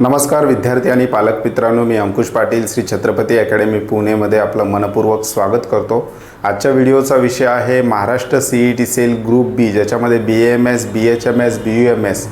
नमस्कार विद्यार्थी आणि पालक मित्रांनो मी अंकुश पाटील श्री छत्रपती अकॅडमी पुणेमध्ये आपलं मनपूर्वक स्वागत करतो. आजच्या व्हिडिओचा विषय आहे Maharashtra C E T cell group B ज्याच्यामध्ये B M S B H M S B U M S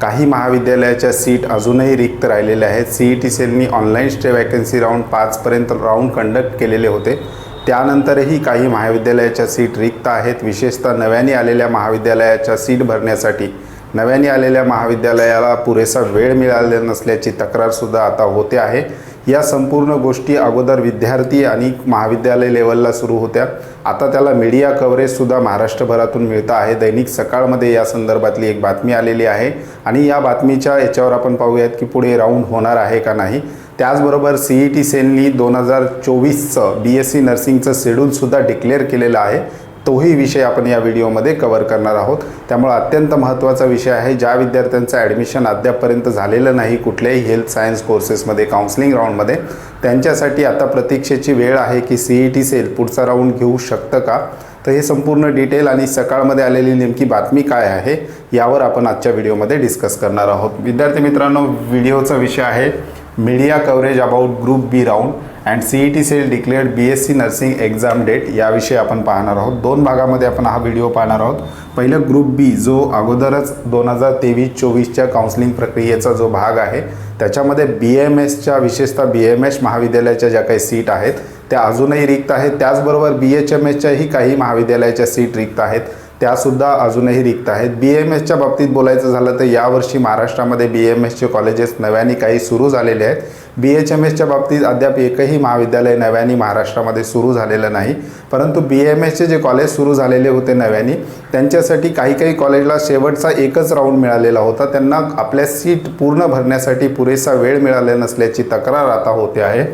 काही महाविद्यालयाच्या सीट अजूनही रिक्त राहिलेल्या आहेत. सी ई टी सेलनी ऑनलाईन स्टे वॅकन्सी राऊंड पाचपर्यंत राऊंड कंडक्ट केलेले होते. त्यानंतरही काही महाविद्यालयाच्या सीट रिक्त आहेत. विशेषतः नव्याने आलेल्या महाविद्यालयाच्या सीट भरण्यासाठी नव्याने आलेल्या महाविद्यालयाला पुरेसा वेळ मिळालेला नसल्याची तक्रारसुद्धा आता होते आहे. या संपूर्ण गोष्टी अगोदर विद्यार्थी आणि महाविद्यालय लेवलला सुरू होत्या. आता त्याला मीडिया कव्हरेजसुद्धा महाराष्ट्रभरातून मिळतं आहे. दैनिक सकाळमध्ये या संदर्भातली एक बातमी आलेली आहे आणि या बातमीच्या याच्यावर आपण पाहूयात की पुढे राऊंड होणार आहे का नाही. त्याचबरोबर सी ई टी सेलनी दोन हजार चोवीसचं बी एस सी नर्सिंगचं शेड्यूलसुद्धा डिक्लेअर केलेलं आहे. तोही विषय आपण या व्हिडिओमध्ये कवर करणार आहोत. त्यामुळे अत्यंत महत्त्वाचा विषय आहे ज्या विद्यार्थ्यांचं ॲडमिशन अद्यापपर्यंत झालेलं नाही कुठल्याही हेल्थ सायन्स कोर्सेसमध्ये काउन्सिलिंग राऊंडमध्ये त्यांच्यासाठी आता प्रतीक्षेची वेळ आहे की सी ई टी सेल पुढचा राऊंड घेऊ शकतं का? तर हे संपूर्ण डिटेल आणि सकाळमध्ये आलेली नेमकी बातमी काय आहे यावर आपण आजच्या व्हिडिओमध्ये डिस्कस करणार आहोत. विद्यार्थी मित्रांनो व्हिडिओचा विषय आहे media coverage about group B round and C E T cell declared B S C nursing exam date याविषयी आपण पाहणार आहोत. दोन भागामध्ये आपण हा व्हिडिओ पाहणार आहोत. पहिलं ग्रुप बी जो अगोदरच दोन हजार तेवीस चोवीसच्या काउन्सिलिंग प्रक्रियेचा जो भाग आहे त्याच्यामध्ये बी एम एसच्या विशेषतः बी एम एस महाविद्यालयाच्या ज्या काही सीट आहेत त्या अजूनही रिक्त आहेत. त्याचबरोबर बी एच एम एसच्याही काही महाविद्यालयाच्या सीट रिक्त आहेत. त्यासुद्धा अजूनही रिक्त आहेत. बी एम एसच्या बाबतीत बोलायचं झालं तर यावर्षी महाराष्ट्रामध्ये बी एम एसचे कॉलेजेस नव्याने काही सुरू झालेले आहेत. बी एच एम एसच्या बाबतीत अद्याप एकही महाविद्यालय नव्याने महाराष्ट्रामध्ये सुरू झालेलं नाही. परंतु बी एम एसचे जे कॉलेज सुरू झालेले होते नव्याने त्यांच्यासाठी काही काही कॉलेजला शेवटचा एकच राऊंड मिळालेला होता. त्यांना आपल्या सीट पूर्ण भरण्यासाठी पुरेसा वेळ मिळाला नसल्याची तक्रार आता होते आहे.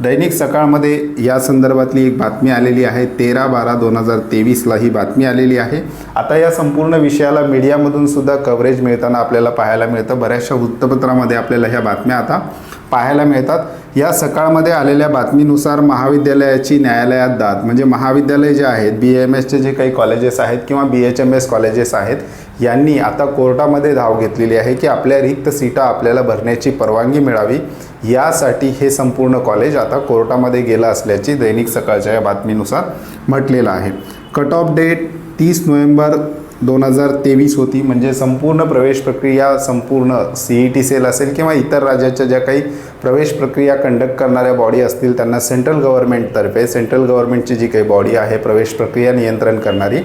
दैनिक सकाळमध्ये या संदर्भातली एक बातमी आलेली आहे. तेरा बारा दोन हजार तेवीसला ही बातमी आलेली आहे. आता या संपूर्ण विषयाला मीडियामधून सुद्धा कव्हरेज मिळताना आपल्याला पाहायला मिळतं. बऱ्याचशा वृत्तपत्रामध्ये आपल्याला ह्या बातम्या आता पाहायला मिळतात. या सकाळमध्ये आलेल्या बातमीनुसार महाविद्यालयाची न्यायालयात दाद. म्हणजे महाविद्यालय जे आहेत बी एम एसचे जे काही कॉलेजेस आहेत किंवा B H M S colleges आहेत यांनी आता कोर्टामध्ये धाव घेतलेली आहे की आपल्या रिक्त सीटा आपल्याला भरण्याची परवानगी मिळावी. यासाठी हे संपूर्ण कॉलेज आता कोर्टामध्ये गेलं असल्याची दैनिक सकाळच्या या बातमीनुसार म्हटलेलं आहे. कट ऑफ डेट तीस नोव्हेंबर दोन हजार तेवीस होती. म्हणजे संपूर्ण प्रवेश प्रक्रिया संपूर्ण सी ई टी सेल असेल किंवा इतर राज्याच्या ज्या काही प्रवेश प्रक्रिया कंडक्ट करणाऱ्या बॉडी असतील त्यांना सेंट्रल गव्हर्नमेंटतर्फे सेंट्रल गव्हर्नमेंटची जी काही बॉडी आहे प्रवेश प्रक्रिया नियंत्रण करणारी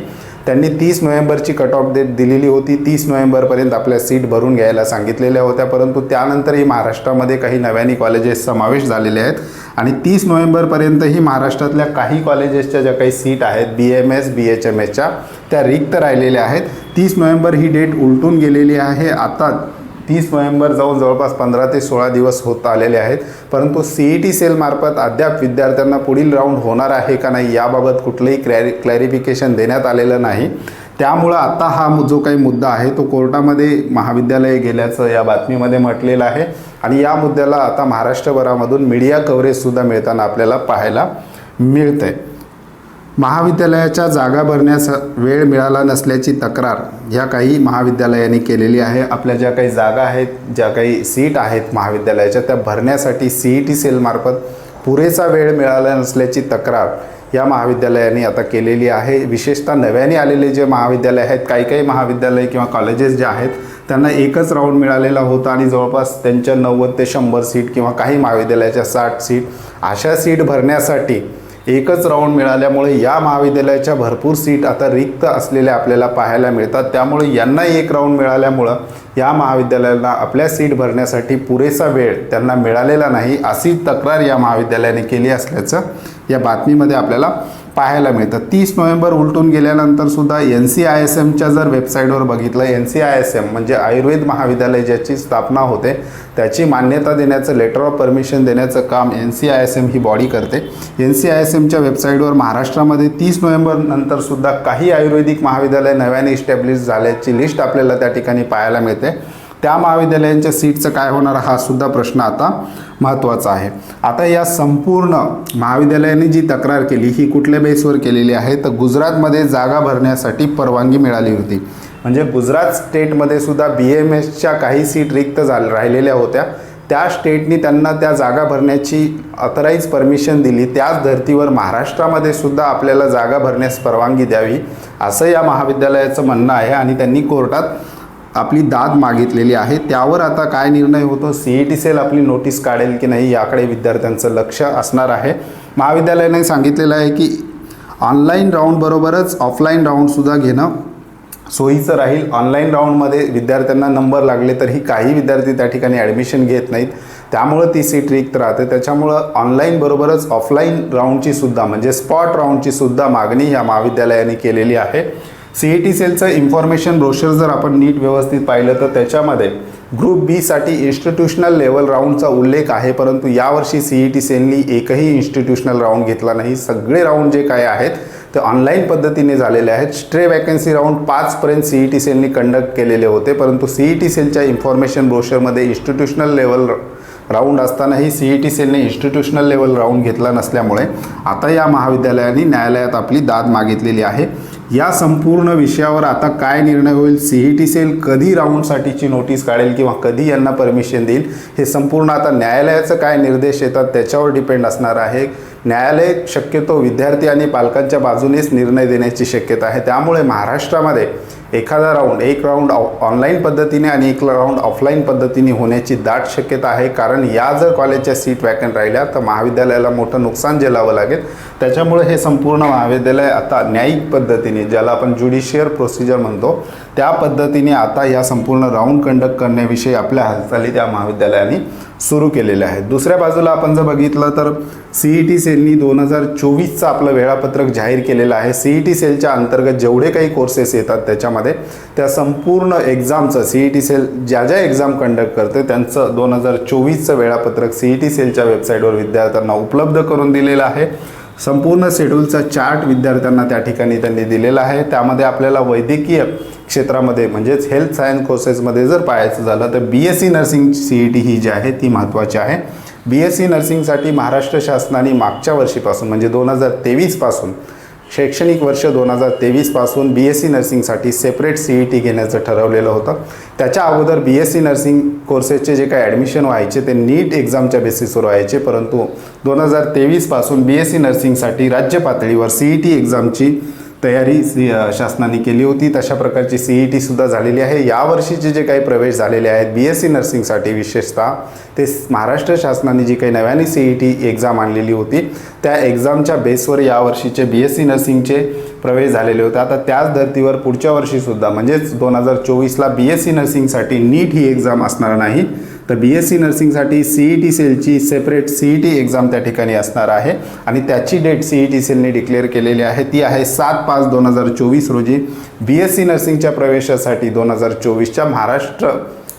त्यांनी तीस नोव्हेंबरची कट ऑफ डेट दिलेली होती. तीस नोव्हेंबरपर्यंत आपल्या सीट भरून घ्यायला सांगितलेल्या होत्या. परंतु त्यानंतरही महाराष्ट्रामध्ये काही नव्याने कॉलेजेस समावेश झालेले आहेत. आणि तीस नोव्हेंबरपर्यंतही महाराष्ट्रातल्या काही कॉलेजेसच्या ज्या काही सीट आहेत B M S B H M एसच्या त्या रिक्त राहिलेल्या आहेत. तीस नोव्हेंबर ही डेट उलटून गेलेली आहे. आता तीस नोव्हेंबर जाऊन जवळपास पंधरा ते सोळा दिवस होत आलेले आहेत. परंतु सी ई टी सेलमार्फत अद्याप विद्यार्थ्यांना पुढील राऊंड होणार आहे का नाही याबाबत कुठलंही क्लॅरि क्लॅरिफिकेशन देण्यात आलेलं नाही. त्यामुळं आता हा जो काही मुद्दा आहे तो कोर्टामध्ये महाविद्यालय गेल्याचं या बातमीमध्ये म्हटलेलं आहे. आणि या मुद्द्याला आता महाराष्ट्रभरामधून मीडिया कव्हरेजसुद्धा मिळताना आपल्याला पाहायला मिळतं आहे महाविद्यालयाच्या जागा भरण्यास वेळ मिळाला नसल्याची तक्रार ह्या काही महाविद्यालयांनी केलेली आहे. आपल्या ज्या काही जागा आहेत ज्या काही सीट आहेत महाविद्यालयाच्या त्या भरण्यासाठी सी ई टी सेलमार्फत पुरेसा वेळ मिळाला नसल्याची तक्रार या महाविद्यालयाने आता केलेली आहे. विशेषतः नव्याने आलेले जे महाविद्यालय आहेत काही काही महाविद्यालय किंवा कॉलेजेस जे आहेत त्यांना एकच राऊंड मिळालेला होता आणि जवळपास त्यांच्या नव्वद ते शंभर सीट किंवा काही महाविद्यालयाच्या साठ सीट अशा सीट भरण्यासाठी एकच राऊंड मिळाल्यामुळे या महाविद्यालयाच्या भरपूर सीट आता रिक्त असलेल्या आपल्याला पाहायला मिळतात. त्यामुळे यांना एक राऊंड मिळाल्यामुळं या महाविद्यालयाला आपल्या सीट भरण्यासाठी पुरेसा वेळ त्यांना मिळालेला नाही अशी तक्रार या महाविद्यालयाने केली असल्याचं या बातमीमध्ये आपल्याला पाहायला मिळतं. तीस नोव्हेंबर उलटून गेल्यानंतर सुद्धा एन सी आय एस एमच्या जर वेबसाईटवर बघितलं N C I S M म्हणजे आयुर्वेद महाविद्यालय ज्याची स्थापना होते त्याची मान्यता देण्याचं लेटर ऑफ परमिशन देण्याचं काम N C I S M he body करते. एन सी आय एस एमच्या वेबसाईटवर महाराष्ट्रामध्ये तीस नोव्हेंबर नंतर सुद्धा काही आयुर्वेदिक महाविद्यालय नव्याने इस्टॅब्लिश झाल्याची लिस्ट आपल्याला त्या ठिकाणी पाहायला मिळते. त्या महाविद्यालयांच्या सीटचं काय होणार हा सुद्धा प्रश्न आता महत्त्वाचा आहे. आता या संपूर्ण महाविद्यालयाने जी तक्रार केली ही कुठल्या बेसवर केलेली आहे? तर गुजरातमध्ये जागा भरण्यासाठी परवानगी मिळाली होती. म्हणजे गुजरात स्टेटमध्ये सुद्धा बी एम एसच्या काही सीट रिक्त झाल राहिलेल्या होत्या. त्या स्टेटनी त्यांना त्या जागा भरण्याची ऑथराईज परमिशन दिली. त्याच धर्तीवर महाराष्ट्रामध्ये सुद्धा आपल्याला जागा भरण्यास परवानगी द्यावी असं या महाविद्यालयाचं म्हणणं आहे आणि त्यांनी कोर्टात आपली दाद मागितलेली आहे. त्यावर आता काय निर्णय होतो? सी ई टी सेल आपली नोटीस काढेल की नाही याकडे विद्यार्थ्यांचं लक्ष असणार आहे. महाविद्यालयाने सांगितलेलं आहे की ऑनलाईन राऊंडबरोबरच ऑफलाईन राऊंडसुद्धा घेणं सोयीचं राहील. ऑनलाईन राऊंडमध्ये विद्यार्थ्यांना नंबर लागले तरीही काही विद्यार्थी त्या ठिकाणी ॲडमिशन घेत नाहीत. त्यामुळं ती सीट रिक्त राहते. त्याच्यामुळं ऑनलाईन बरोबरच ऑफलाईन राऊंडची सुद्धा म्हणजे स्पॉट राऊंडची सुद्धा मागणी या महाविद्यालयाने केलेली आहे. सी ई टी सेलचं इन्फॉर्मेशन ब्रोशर जर आपण नीट व्यवस्थित पाहिलं तर त्याच्यामध्ये ग्रुप बीसाठी इन्स्टिट्यूशनल लेवल राऊंडचा उल्लेख आहे परंतु यावर्षी सी ई टी सेलनी एकही इन्स्टिट्यूशनल राऊंड घेतला नाही. सगळे राऊंड जे काय आहेत ते ऑनलाईन पद्धतीने झालेले आहेत. स्ट्रे वॅकन्सी राऊंड पाचपर्यंत सी ई टी सेलनी कंडक्ट केलेले होते. परंतु सी ई टी सेलच्या इन्फॉर्मेशन ब्रोशरमध्ये इन्स्टिट्यूशनल लेवल राऊंड असतानाही सी ई टी सेलने इन्स्टिट्यूशनल लेवल राऊंड घेतला नसल्यामुळे आता या महाविद्यालयाने न्यायालयात आपली दाद मागितलेली आहे. या संपूर्ण विषयावर आता काय निर्णय होईल? सी ई टी सेल कधी राऊंडसाठीची नोटीस काढेल किंवा कधी यांना परमिशन देईल? हे संपूर्ण आता न्यायालयाचं काय निर्देश येतात त्याच्यावर डिपेंड असणार आहे. न्यायालय शक्यतो विद्यार्थी आणि पालकांच्या बाजूनेच निर्णय देण्याची शक्यता आहे. त्यामुळे महाराष्ट्रामध्ये एखादा राऊंड एक राऊंड ऑनलाईन पद्धतीने आणि एक राऊंड ऑफलाईन पद्धतीने होण्याची दाट शक्यता आहे. कारण या जर कॉलेजच्या सीट वॅकंट राहिल्या तर महाविद्यालयाला मोठं नुकसान झेलावं लागेल त्याच्यामुळे हे संपूर्ण महाविद्यालय आता न्यायिक पद्धतीने ज्याला आपण ज्युडिशियल प्रोसिजर म्हणतो त्या पद्धतीने आता या संपूर्ण राऊंड कंडक्ट करण्याविषयी आपल्या हालचाली त्या महाविद्यालयाने सुरू केलेले आहेत. दुसऱ्या बाजूला आपण जर बघितलं तर सी ई टी सेलनी दोन हजार चोवीसचं आपलं वेळापत्रक जाहीर केलेलं आहे. सी ई टी सेलच्या अंतर्गत जेवढे काही कोर्सेस येतात त्याच्यामध्ये त्या संपूर्ण एक्झामचं सी ई टी सेल ज्या ज्या एक्झाम कंडक्ट करते त्यांचं दोन हजार चोवीसचं वेळापत्रक सी ई टी सेलच्या वेबसाईटवर विद्यार्थ्यांना उपलब्ध करून दिलेलं आहे. संपूर्ण शेड्यूलचा चार्ट विद्यार्थ्यांना त्या ठिकाणी त्यांनी दिलेला आहे. त्यामध्ये आपल्याला वैद्यकीय क्षेत्रामध्ये म्हणजेच हेल्थ सायन्स कोर्सेसमध्ये जर पाहायचं झालं तर B S C nursing C E T ही जी आहे ती महत्त्वाची आहे. बी एस सी नर्सिंगसाठी महाराष्ट्र शासनाने मागच्या वर्षीपासून म्हणजे दोन हजार तेवीसपासून शैक्षणिक वर्ष दोन हजार तेवीसपासून बी एस सी नर्सिंगसाठी सेपरेट सी ई टी घेण्याचं ठरवलेलं होतं. त्याच्या अगोदर बी एस सी नर्सिंग कोर्सेसचे जे काही ॲडमिशन व्हायचे ते नीट एक्झामच्या बेसिसवर व्हायचे परंतु दोन हजार तेवीसपासून बी एस सी नर्सिंगसाठी राज्य पातळीवर सी ई टी एक्झामची तयारी सी शासनाने केली होती. तशा प्रकारची सी ई टीसुद्धा झालेली आहे. यावर्षीचे जे काही प्रवेश झालेले आहेत बी एस सी नर्सिंगसाठी विशेषतः ते महाराष्ट्र शासनाने जी काही नव्याने सी ई टी एक्झाम आणलेली होती त्या एक्झामच्या बेसवर यावर्षीचे बी एस सी नर्सिंगचे प्रवेश झालेले होते. आता त्याच धर्तीवर पुढच्या वर्षीसुद्धा म्हणजेच दोन हजार चोवीसला बी एस सी नर्सिंगसाठी नीट ही एक्झाम असणार नाही. तर बी एस सी नर्सिंगसाठी सी ई टी सेलची separate C E T exam त्या ठिकाणी असणार आहे. आणि त्याची डेट सी ई टी सेलने डिक्लेअर केलेली आहे ती आहे सात पाच दोन हजार चोवीस रोजी. बी एस सी नर्सिंगच्या प्रवेशासाठी दोन हजार चोवीसच्या महाराष्ट्र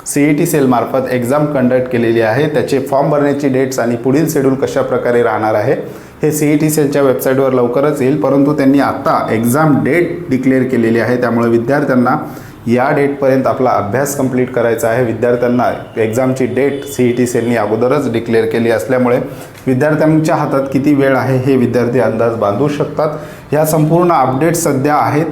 सी ई टी सेलमार्फत एक्झाम कंडक्ट केलेली आहे. त्याचे फॉर्म भरण्याची डेट्स आणि पुढील शेड्यूल कशा प्रकारे राहणार आहे हे सी ई टी सेलच्या वेबसाईटवर लवकरच येईल. परंतु त्यांनी आत्ता एक्झाम डेट डिक्लेअर केलेली आहे. त्यामुळे विद्यार्थ्यांना या डेटपर्यंत आपला अभ्यास कंप्लीट करायचा आहे. विद्यार्थ्यांना एक्झामची डेट सी ई टी सेलनी अगोदरच डिक्लेअर केली असल्यामुळे विद्यार्थ्यांच्या हातात किती वेळ आहे हे विद्यार्थी अंदाज बांधू शकतात. ह्या संपूर्ण अपडेट्स सध्या आहेत.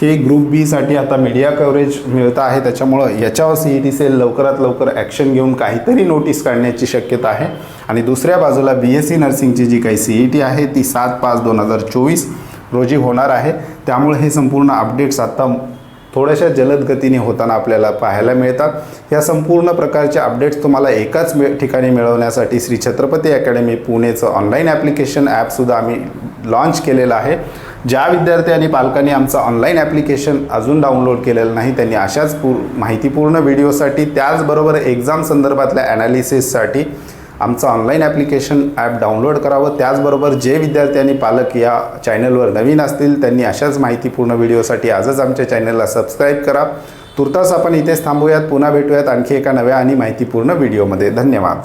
हे ग्रुप बीसाठी आता मीडिया कव्हरेज मिळतं आहे. त्याच्यामुळं याच्यावर सी ई टी सेल लवकरात लवकर ॲक्शन घेऊन काहीतरी नोटीस काढण्याची शक्यता आहे. आणि दुसऱ्या बाजूला बी एस सी नर्सिंगची जी काही सी ई टी आहे ती सात पाच दोन हजार चोवीस रोजी होणार आहे. त्यामुळे हे संपूर्ण अपडेट्स आत्ता थोड्याशा जलद गतीने होताना आपल्याला पाहायला मिळतात. या संपूर्ण प्रकारचे अपडेट्स तुम्हाला एकाच ठिकाणी मिळवण्यासाठी श्री छत्रपती अकॅडमी पुणेचं ऑनलाईन ॲप्लिकेशन ॲपसुद्धा आम्ही लॉन्च केलेलं आहे. ज्या विद्यार्थी आणि पालकांनी आमचं ऑनलाईन ॲप्लिकेशन अजून डाउनलोड केलेलं नाही त्यांनी अशाच पू माहितीपूर्ण व्हिडिओसाठी त्याचबरोबर एक्झाम संदर्भातल्या ॲनालिसिससाठी आमचं ऑनलाईन ॲप्लिकेशन ॲप डाउनलोड करावं. त्याचबरोबर जे विद्यार्थी आणि पालक या चॅनलवर नवीन असतील त्यांनी अशाच माहितीपूर्ण व्हिडिओसाठी आजच आमच्या चॅनलला सबस्क्राईब करा. तुर्तास आपण इथेच थांबूयात. पुन्हा भेटूयात आणखी एका नव्या आणि माहितीपूर्ण व्हिडिओमध्ये धन्यवाद.